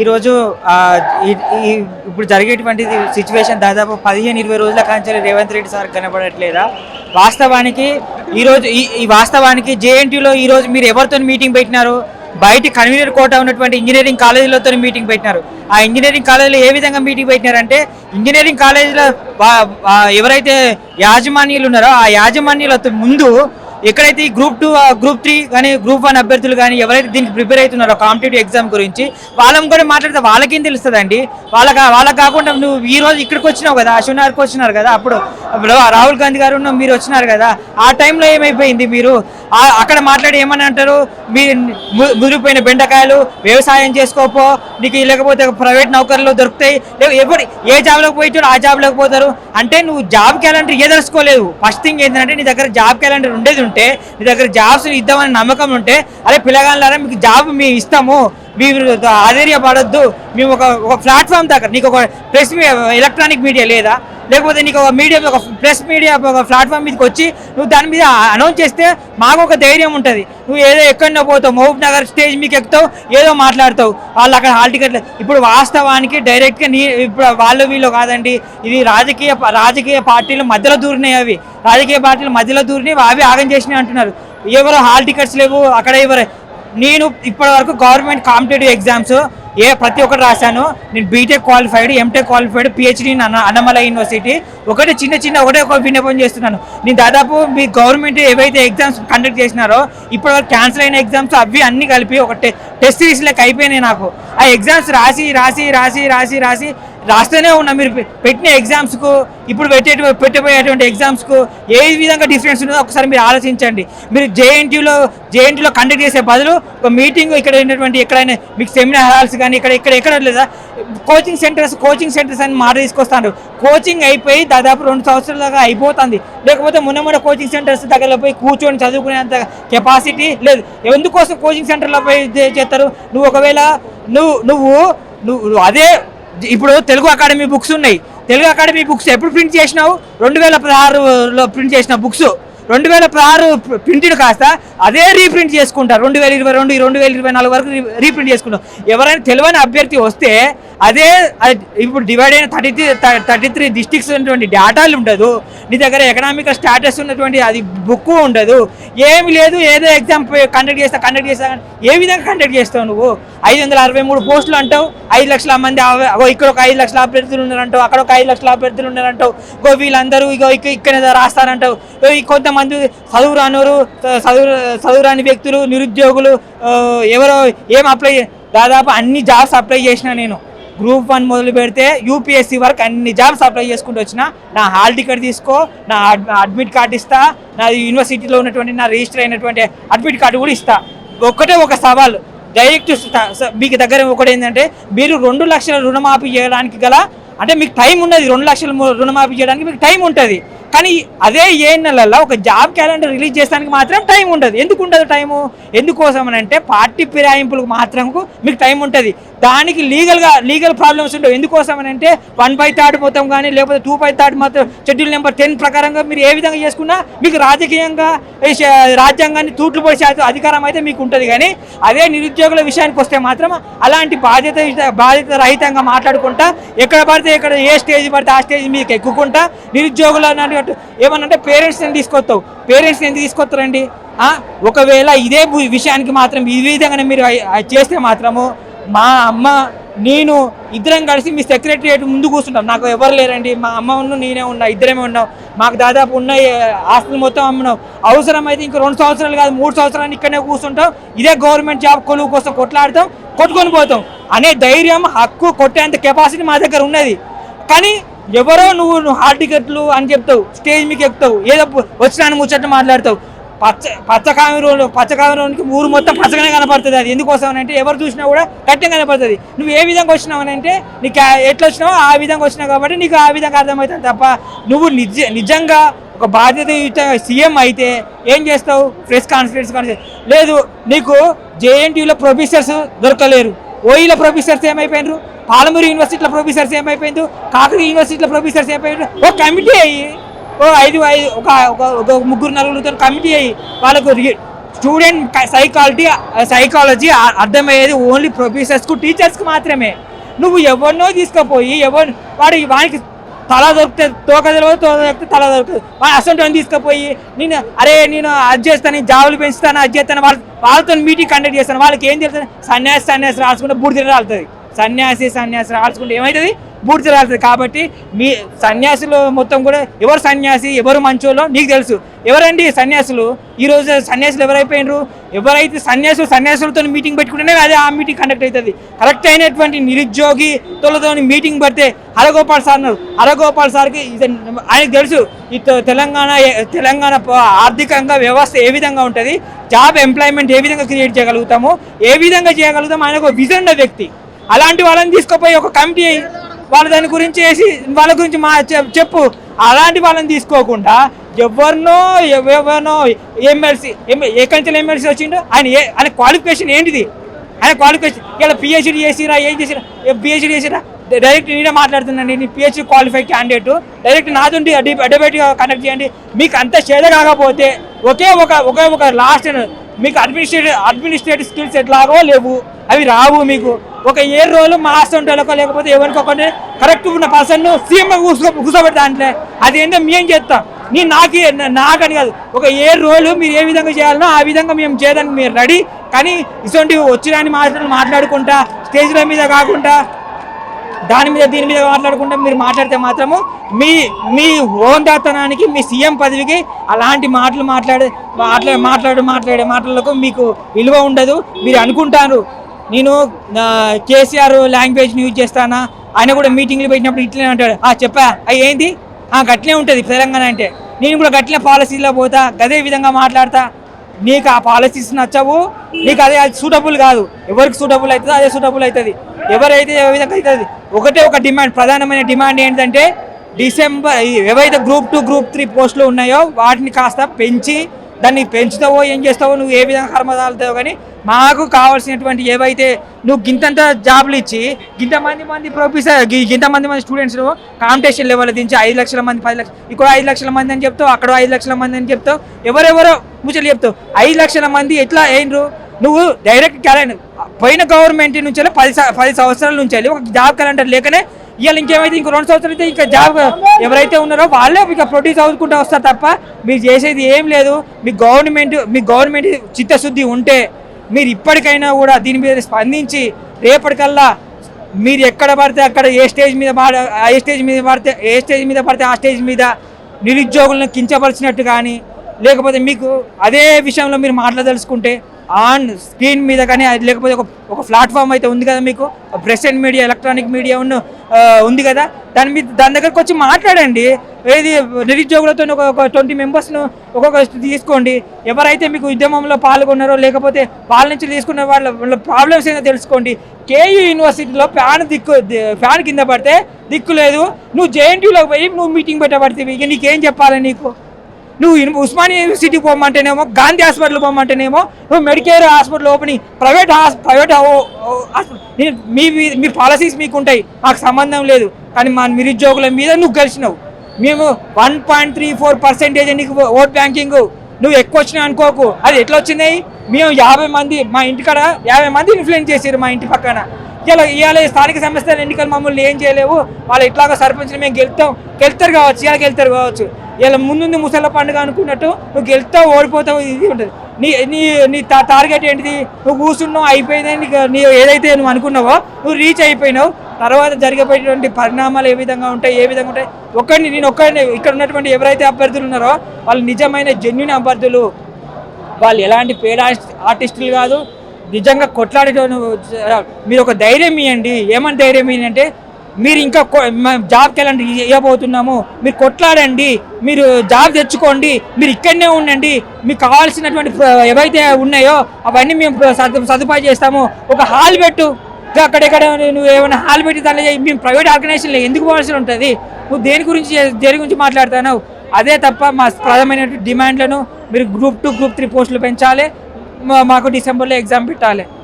ఈరోజు ఇప్పుడు జరిగేటువంటి సిచ్యువేషన్ దాదాపు పదిహేను ఇరవై రోజుల కాంచెలు రేవంత్ రెడ్డి సార్ కనబడట్లేదా? వాస్తవానికి ఈరోజు ఈ ఈ వాస్తవానికి జేఎన్టీలో ఈరోజు మీరు ఎవరితో మీటింగ్ పెట్టినారు? బయట కన్వీనర్ కోట ఉన్నటువంటి ఇంజనీరింగ్ కాలేజీలతో మీటింగ్ పెట్టినారు. ఆ ఇంజనీరింగ్ కాలేజీలో ఏ విధంగా మీటింగ్ పెట్టినారంటే ఇంజనీరింగ్ కాలేజీలో ఎవరైతే యాజమాన్యులు ఉన్నారో ఆ యాజమాన్యులతో ముందు ఎక్కడైతే ఈ గ్రూప్ టూ గ్రూప్ త్రీ కానీ గ్రూప్ వన్ అభ్యర్థులు కానీ ఎవరైతే దీనికి ప్రిపేర్ అవుతున్నారో కాంపిటేటివ్ ఎగ్జామ్ గురించి వాళ్ళని కూడా మాట్లాడితే వాళ్ళకేం తెలుస్తుందండి? వాళ్ళ వాళ్ళకి కాకుండా నువ్వు ఈ రోజు ఇక్కడికి వచ్చినావు కదా అశ్వనార్కి వచ్చినారు కదా అప్పుడు అప్పుడు రాహుల్ గాంధీ గారు మీరు వచ్చినారు కదా ఆ టైంలో ఏమైపోయింది మీరు? అక్కడ మాట్లాడి ఏమని అంటారు? మీ ముదిరిపోయిన బెండకాయలు వ్యవసాయం చేసుకోపో నీకు లేకపోతే ప్రైవేట్ నౌకర్లు దొరుకుతాయి. ఎప్పుడు ఎవరు ఏ జాబ్లోకి పోయిటాడు ఆ జాబ్లోకి పోతారు? అంటే నువ్వు జాబ్ క్యాలెండర్ ఏదలుచుకోలేదు ఫస్ట్ థింగ్ ఏంటంటే నీ దగ్గర జాబ్ క్యాలెండర్ ఉండేది ఉంటే నీ దగ్గర జాబ్స్ ఇద్దామని నమ్మకం ఉంటే అరే పిల్లగాళ్ళారా మీకు జాబ్ మేము ఇస్తాము. మీరు ఆధైర్యపడొద్దు మేము ఒక ఒక ప్లాట్ఫామ్ దగ్గర నీకు ఒక ప్రెస్ ఎలక్ట్రానిక్ మీడియా లేదా? లేకపోతే నీకు ఒక మీడియా ఒక ప్రెస్ మీడియా ఒక ప్లాట్ఫామ్ మీదకి వచ్చి నువ్వు దాని మీద అనౌన్స్ చేస్తే మాకు ఒక ధైర్యం ఉంటుంది. నువ్వు ఏదో ఎక్కడో పోతావు మహబూబ్ నగర్ స్టేజ్ మీకు ఎక్కుతావు ఏదో మాట్లాడతావు వాళ్ళు అక్కడ హాల్ టికెట్ ఇప్పుడు వాస్తవానికి డైరెక్ట్గా నీ ఇప్పుడు వాళ్ళు వీళ్ళు కాదండి ఇది రాజకీయ రాజకీయ పార్టీల మధ్యలో దూరినాయి అవి. రాజకీయ పార్టీల మధ్యలో దూరినాయి అవి ఆగం చేసినాయి అంటున్నారు. ఎవరో హాల్ టికెట్స్ లేవు అక్కడ ఎవరు? నేను ఇప్పటి వరకు గవర్నమెంట్ కాంపిటేటివ్ ఎగ్జామ్స్ ఏ ప్రతి ఒక్కటి రాశాను. నేను BTech qualified MTech qualified PhD Annamalai university ఒకటి చిన్న చిన్న ఒకటే ఒక విన్నపం చేస్తున్నాను. నేను దాదాపు మీ గవర్నమెంట్ ఏవైతే ఎగ్జామ్స్ కండక్ట్ చేసినారో ఇప్పటివరకు క్యాన్సిల్ అయిన ఎగ్జామ్స్ అవి అన్ని కలిపి ఒక టెస్ట్ సిరీస్ లెక్క అయిపోయినాయి నాకు. ఆ ఎగ్జామ్స్ రాసి రాసి రాసి రాసి రాసి రాస్తూనే ఉన్నా. మీరు పెట్టిన ఎగ్జామ్స్కు ఇప్పుడు పెట్టే పెట్టబోయేటువంటి ఎగ్జామ్స్కు ఏ విధంగా డిఫరెన్స్ ఉందో ఒకసారి మీరు ఆలోచించండి. మీరు జేఎన్టీలో జేఎన్టీలో కండక్ట్ చేసే బదులు ఒక మీటింగ్ ఇక్కడ ఉన్నటువంటి ఎక్కడైనా మీకు సెమినార్ హాల్స్ కానీ ఇక్కడ ఇక్కడ ఎక్కడ లేదా కోచింగ్ సెంటర్స్ కోచింగ్ సెంటర్స్ అని మాట తీసుకొస్తాను కోచింగ్ అయిపోయి దాదాపు రెండు సంవత్సరాల దాకా అయిపోతుంది. లేకపోతే మొన్న మొన్న కోచింగ్ సెంటర్స్ దగ్గరలో పోయి కూర్చొని చదువుకునేంత కెపాసిటీ లేదు. ఎందుకోసం కోచింగ్ సెంటర్లో పోయి చేస్తారు? నువ్వు ఒకవేళ నువ్వు నువ్వు నువ్వు అదే ఇప్పుడు తెలుగు అకాడమీ బుక్స్ ఉన్నాయి. తెలుగు అకాడమీ బుక్స్ ఎప్పుడు ప్రింట్ చేసినావు? రెండు వేల పదహారులో ప్రింట్ చేసిన బుక్స్. రెండు వేల పదహారు ప్రింటెడ్ కాస్త అదే రీప్రింట్ చేసుకుంటారు రెండు వేల ఇరవై రెండు రెండు వేల ఇరవై నాలుగు వరకు రీప్రింట్ చేసుకుంటాం. ఎవరైనా తెలియని అభ్యర్థి వస్తే అదే అది ఇప్పుడు డివైడ్ అయిన thirty three thirty three districts ఉన్నటువంటి డేటాలు ఉండదు. నీ దగ్గర ఎకనామిక్ స్టాటస్ ఉన్నటువంటి అది బుక్ ఉండదు. ఏమి లేదు ఏదో ఎగ్జామ్ కండక్ట్ చేస్తా కండక్ట్ చేస్తా ఏ విధంగా కండక్ట్ చేస్తావు నువ్వు? ఐదు వందల అరవై మూడు పోస్టులు అంటావు ఐదు లక్షల మంది ఇక్కడ ఒక ఐదు లక్షల అభ్యర్థులు ఉన్నారంటావు అక్కడ ఒక ఐదు లక్షల అభ్యర్థులు ఉన్నారంటావు. ఇగో వీళ్ళందరూ ఇగో ఇక్కడ ఇక్కడ రాస్తారంటావు. కొంతమంది చదువు రానోరు చదువు చదువు రాని వ్యక్తులు నిరుద్యోగులు ఎవరో ఏం అప్లై దాదాపు అన్ని జాబ్స్ అప్లై చేసిన నేను. గ్రూప్ వన్ మొదలు పెడితే యూపీఎస్సీ వరకు అన్ని జాబ్స్ అప్లై చేసుకుంటూ వచ్చిన నా హాల్ టికెట్ తీసుకో నా అడ్మిట్ కార్డు ఇస్తా నా యూనివర్సిటీలో ఉన్నటువంటి నా రిజిస్టర్ అయినటువంటి అడ్మిట్ కార్డు కూడా ఇస్తా. ఒక్కటే ఒక సవాల్ డైరెక్ట్ మీకు దగ్గర ఒకటి ఏంటంటే మీరు రెండు లక్షల రుణమాఫీ చేయడానికి గల అంటే మీకు టైం ఉన్నది రెండు లక్షల రుణమాఫీ చేయడానికి మీకు టైం ఉంటుంది. కానీ అదే ఏ నెలల్లో ఒక జాబ్ క్యాలెండర్ రిలీజ్ చేసడానికి మాత్రం టైం ఉండదు. ఎందుకు ఉండదు టైము? ఎందుకోసం అని అంటే పార్టీ ఫిరాయింపులకు మాత్రం మీకు టైం ఉంటుంది. దానికి లీగల్గా లీగల్ ప్రాబ్లమ్స్ ఉండవు. ఎందుకోసం అని అంటే వన్ బై థర్డ్ మొత్తం కానీ లేకపోతే టూ బై థర్డ్ మొత్తం షెడ్యూల్ నెంబర్ టెన్ ప్రకారంగా మీరు ఏ విధంగా చేసుకున్నా మీకు రాజకీయంగా రాజ్యాంగాన్ని తూట్లు పొడిచే అధికారం అయితే మీకు ఉంటుంది. కానీ అదే నిరుద్యోగుల విషయానికి వస్తే మాత్రం అలాంటి బాధ్యత బాధ్యత రహితంగా మాట్లాడుకుంటా ఎక్కడ పడితే ఎక్కడ ఏ స్టేజ్ పడితే ఆ స్టేజ్ మీకు ఎక్కుకుంటా నిరుద్యోగులు అన్నట్టు ఏమన్నంటే పేరెంట్స్ని తీసుకొస్తావు. పేరెంట్స్ని ఎందుకు తీసుకొస్తారండి? ఒకవేళ ఇదే విషయానికి మాత్రం ఈ విధంగానే మీరు చేస్తే మాత్రము మా అమ్మ నేను ఇద్దరం కలిసి మీ సెక్రటరియట్ ముందు కూర్చుంటాం. నాకు ఎవరు లేరండి? మా అమ్మ ఉన్న నేనే ఉన్నా ఇద్దరమే ఉన్నాం. మాకు దాదాపు ఉన్న ఆస్తులు మొత్తం అమ్మినాం. అవసరమైతే ఇంక రెండు సంవత్సరాలు కాదు మూడు సంవత్సరాలు ఇక్కడనే కూర్చుంటాం. ఇదే గవర్నమెంట్ జాబ్ కొలువు కోసం కొట్లాడతాం కొట్టుకొని పోతాం. అనే ధైర్యం హక్కు కొట్టేంత కెపాసిటీ మా దగ్గర ఉన్నది. కానీ ఎవరో నువ్వు హాల్ టికెట్లు అని చెప్తావు స్టేజ్ మీకు ఎక్కుతావు ఏదో పు- వచ్చినాను ముచ్చట మాట్లాడతావు. పచ్చ పచ్చ కామెరోలు పచ్చ కామెరోనికి ఊరు మొత్తం పచ్చగానే కనపడుతుంది అది. ఎందుకోసం అని అంటే ఎవరు చూసినా కూడా గట్టిగా కనపడుతుంది. నువ్వు ఏ విధంగా వచ్చినావు అని అంటే నీకు ఎట్లా వచ్చినావో ఆ విధంగా వచ్చినావు కాబట్టి నీకు ఆ విధంగా అర్థమవుతుంది తప్ప నువ్వు నిజ నిజంగా ఒక బాధ్యత సీఎం అయితే ఏం చేస్తావు? Press conference conference. లేదు నీకు జేఎన్టీయూలో ప్రొఫెసర్స్ దొరకలేరు. ఓయిల ప్రొఫెసర్స్ ఏమైపోయినారు? పాలమూరు యూనివర్సిటీల ప్రొఫెసర్స్ ఏమైపోయింది కాకరీ యూనివర్సిటీలో ప్రొఫెసర్స్ ఏమైపోయింది ఓ కమిటీ అయ్యి ఓ ఐదు ఐదు ఒక ఒక ఒక ముగ్గురు నలుగురితో కమిటీ అయ్యి వాళ్ళకు స్టూడెంట్ సైకాలజీ సైకాలజీ అర్థమయ్యేది ఓన్లీ ప్రొఫెసర్స్కు టీచర్స్కి మాత్రమే. నువ్వు ఎవరినో తీసుకుపోయి ఎవరు వాడు వానికి తల దొరికితే తోక తెలియదు తోక దొరికితే తల దొరుకుతుంది వాడు అసలు తీసుకుపోయి? నేను అరే నేను అది చేస్తాను జాబులు పెంచుతాను అది చేస్తాను వాళ్ళ వాళ్ళతో మీటింగ్ కండక్ట్ చేస్తాను. వాళ్ళకి ఏం తెలుస్తుంది సన్యాసి సన్యాసి రాసుకుంటే బూడిద రాలుతుంది. సన్యాసి సన్యాసి రాసుకుంటే ఏమవుతుంది పూర్తి రాలుతుంది కాబట్టి మీ సన్యాసులు మొత్తం కూడా ఎవరు సన్యాసి ఎవరు మంచోలో నీకు తెలుసు. ఎవరండి సన్యాసులు? ఈరోజు సన్యాసులు ఎవరైపోయినారు? ఎవరైతే సన్యాసులు సన్యాసులతో మీటింగ్ పెట్టుకుంటేనే అదే ఆ మీటింగ్ కండక్ట్ అవుతుంది. కరెక్ట్ అయినటువంటి నిరుద్యోగి తోలతో మీటింగ్ పెడితే హరగోపాల్ సార్ అన్నారు హరగోపాల్ సార్కి ఆయనకు తెలుసు ఈ తెలంగాణ తెలంగాణ ఆర్థికంగా వ్యవస్థ ఏ విధంగా ఉంటుంది జాబ్ ఎంప్లాయ్మెంట్ ఏ విధంగా క్రియేట్ చేయగలుగుతాము ఏ విధంగా చేయగలుగుతాము ఆయన ఒక విజన్ వ్యక్తి. అలాంటి వాళ్ళని తీసుకుపోయి ఒక కమిటీ వాళ్ళ దాని గురించి వేసి వాళ్ళ గురించి మా చెప్పు. అలాంటి వాళ్ళని తీసుకోకుండా ఎవరినో ఎవ- ఎవరినో ఎమ్మెల్సీ ఎక్కడి నుంచి ఎమ్మెల్సీ వచ్చిండో ఆయన ఏ ఆయన క్వాలిఫికేషన్ ఏంటిది? ఆయన క్వాలిఫికేషన్ ఇలా పిహెచ్డి చేసిరా ఏం చేసిరా పిహెచ్డి చేసిరా? డైరెక్ట్ నేనే మాట్లాడుతున్నాను నేను పిహెచ్డి క్వాలిఫై క్యాండిడేట్ డైరెక్ట్ నాదుండి డిబేట్ కండక్ట్ చేయండి. మీకు అంత చేద కాకపోతే ఒకే ఒక ఒకే ఒక లాస్ట్ మీకు అడ్మినిస్ట్రేటివ్ అడ్మినిస్ట్రేటివ్ స్కిల్స్ ఎట్లాగో లేవు. అవి రావు మీకు. ఒక ఏ రోజులు మా హాస్టల్కో లేకపోతే ఎవరికొకటి కరెక్ట్ ఉన్న పర్సన్ను సీఎం కూర్చో కూర్చోబెడతా అంటే అది ఏంటో మేము చేస్తాం. నీ నాకు నాకని కాదు. ఒక ఏ రోజులు మీరు ఏ విధంగా చేయాలనో ఆ విధంగా మేము చేయడానికి మీరు రెడీ. కానీ ఇటువంటి వచ్చిరాని మాటలు మాట్లాడుకుంటా స్టేజ్ల మీద కాకుండా దాని మీద దీని మీద మాట్లాడకుండా మీరు మాట్లాడితే మాత్రము మీ మీ హోందాతనానికి మీ సీఎం పదవికి అలాంటి మాటలు మాట్లాడే మాట్లాడే మాట్లాడు మాట్లాడే మాటలకు మీకు విలువ ఉండదు. మీరు అనుకుంటారు. నేను కేసీఆర్ లాంగ్వేజ్ని యూజ్ చేస్తానా? ఆయన కూడా మీటింగ్లు పెట్టినప్పుడు ఇట్లనే అంటాడు. ఆ చెప్పా. అవి ఏంది? ఆ గట్లే ఉంటుంది తెలంగాణ అంటే. నేను కూడా గట్లే పాలసీలో పోతా గదే విధంగా మాట్లాడతా. నీకు ఆ పాలసీస్ నచ్చవు నీకు అదే అది సూటబుల్ కాదు. ఎవరికి సూటబుల్ అవుతుందో అదే సూటబుల్ అవుతుంది ఎవరైతే ఏ విధంగా అవుతుంది ఒకటే ఒక డిమాండ్ ప్రధానమైన డిమాండ్ ఏంటంటే డిసెంబర్ ఏవైతే గ్రూప్ టూ గ్రూప్ త్రీ పోస్టులు ఉన్నాయో వాటిని కాస్త పెంచి దాన్ని పెంచుతావో ఏం చేస్తావో నువ్వు ఏ విధంగా కర్మదాలుతావో కానీ మాకు కావాల్సినటువంటి ఏవైతే నువ్వు గింతంత జాబులు ఇచ్చి గింతమంది మంది ప్రొఫెసర్ గింతమంది మంది స్టూడెంట్స్ కాంపిటీషన్ లెవెల్ దించి ఐదు లక్షల మంది పది లక్షలు ఇక్కడ ఐదు లక్షల మంది అని చెప్తావు అక్కడ ఐదు లక్షల మంది అని చెప్తావు ఎవరెవరో ముచ్చట్లు చెప్తావు. ఐదు లక్షల మంది ఎట్లా అయినరు? నువ్వు డైరెక్ట్ క్యాలెండర్ పోయిన గవర్నమెంట్ నుంచి పది పది సంవత్సరాల నుంచి వెళ్ళి ఒక జాబ్ క్యాలెండర్ లేకనే ఇవాళ ఇంకేమైతే ఇంకో రెండు సంవత్సరాలు అయితే ఇంకా జాబ్ ఎవరైతే ఉన్నారో వాళ్ళే ఇక ప్రొడ్యూస్ అవుకుంటూ వస్తారు తప్ప మీరు చేసేది ఏం లేదు. మీ గవర్నమెంట్ మీ గవర్నమెంట్ చిత్తశుద్ధి ఉంటే మీరు ఇప్పటికైనా కూడా దీని మీద స్పందించి రేపటికల్లా మీరు ఎక్కడ పడితే అక్కడ ఏ స్టేజ్ మీద మాడ ఏ స్టేజ్ మీద పడితే ఏ స్టేజ్ మీద పడితే ఆ స్టేజ్ మీద నిరుద్యోగులను కించపరిచినట్టు కానీ లేకపోతే మీకు అదే విషయంలో మీరు మాట్లాడదలుచుకుంటే ఆన్ స్క్రీన్ మీద కానీ అది లేకపోతే ఒక ఒక ప్లాట్ఫామ్ అయితే ఉంది కదా మీకు? Press and media electronic media ఉన్న ఉంది కదా? దాని మీద దాని దగ్గరకు వచ్చి మాట్లాడండి. ఏది నిరుద్యోగులతో ఒక ఒక ట్వంటీ మెంబర్స్ను ఒక్కొక్క తీసుకోండి. ఎవరైతే మీకు ఉద్యమంలో పాల్గొన్నారో లేకపోతే వాళ్ళ నుంచి తీసుకున్న వాళ్ళ వాళ్ళ ప్రాబ్లమ్స్ ఏదో తెలుసుకోండి. కేయూ యూనివర్సిటీలో ఫ్యాన్ దిక్కు ఫ్యాన్ కింద పడితే దిక్కు లేదు. నువ్వు జేఎన్టీయూలోకి పోయి నువ్వు మీటింగ్ పెట్టబడితే ఇక నీకేం చెప్పాలి నీకు? నువ్వు ఇన్- ఉస్మానియా యూనివర్సిటీ పోమంటేనేమో గాంధీ హాస్పిటల్ పోమంటేనేమో నువ్వు మెడికేర్ హాస్పిటల్ ఓపెనింగ్ ప్రైవేట్ హాస్ ప్రైవేట్ హాస్పిటల్ మీ మీ- మీ పాలసీస్ మీకు ఉంటాయి మాకు సంబంధం లేదు కానీ మా నిరుద్యోగుల మీద నువ్వు గెలిచినావు. మేము one point three four percentage నీకు ఓట్ బ్యాంకింగ్ నువ్వు ఎక్కువ వచ్చినాయి అనుకోకు. అది ఎట్లా వచ్చినాయి మేము యాభై మంది మా ఇంటికాడ యాభై మంది ఇన్ఫ్లుయెన్స్ చేసారు మా ఇంటి పక్కన. ఇలా ఇవాళ స్థానిక సంస్థల ఎన్నికలు మమ్మల్ని ఏం చేయలేవు. వాళ్ళు ఎట్లాగో సర్పంచ్ని మేము గెలుతాం. గెలుతారు కావచ్చు ఇలా గెలుతారు కావచ్చు. ఇలా ముందుంది ముసళ్ళ పండుగ అనుకున్నట్టు నువ్వు గెలుతావు ఓడిపోతావు ఇది ఉంటుంది. నీ నీ నీ టార్గెట్ ఏంటిది? నువ్వు కూర్చున్నావు అయిపోయిందని నీ ఏదైతే నువ్వు అనుకున్నావో నువ్వు రీచ్ అయిపోయినావు. తర్వాత జరిగేటువంటి పరిణామాలు ఏ విధంగా ఉంటాయి ఏ విధంగా ఉంటాయి? ఒక్కడిని నేను ఒక్కడిని ఇక్కడ ఉన్నటువంటి ఎవరైతే అభ్యర్థులు ఉన్నారో వాళ్ళు నిజమైన జెన్యున్ అభ్యర్థులు. వాళ్ళు ఎలాంటి పేడ ఆర్టిస్టులు కాదు. నిజంగా కొట్లాడేటోను మీరు ఒక ధైర్యం ఇవ్వండి ఏమని ధైర్యం ఇవ్వండి అంటే మీరు ఇంకా జాబ్కి వెళ్ళండి ఇవ్వబోతున్నాము మీరు కొట్లాడండి మీరు జాబ్ తెచ్చుకోండి మీరు ఇక్కడనే ఉండండి. మీకు కావాల్సినటువంటి ఏవైతే ఉన్నాయో అవన్నీ మేము సదుపాయం చేస్తాము. ఒక హాల్ పెట్టు. అక్కడెక్కడ నువ్వు ఏమైనా హాల్ పెట్టి దానిలో మేము ప్రైవేట్ ఆర్గనైజేషన్లో ఎందుకు పోవాల్సి ఉంటుంది? నువ్వు దేని గురించి దేని గురించి మాట్లాడుతున్నావు? అదే తప్ప మా ప్రధానమైన డిమాండ్లను మీరు గ్రూప్ టూ గ్రూప్ త్రీ పోస్టులు పెంచాలి. మాకు డిసెంబర్లో ఎగ్జామ్ పెట్టాలి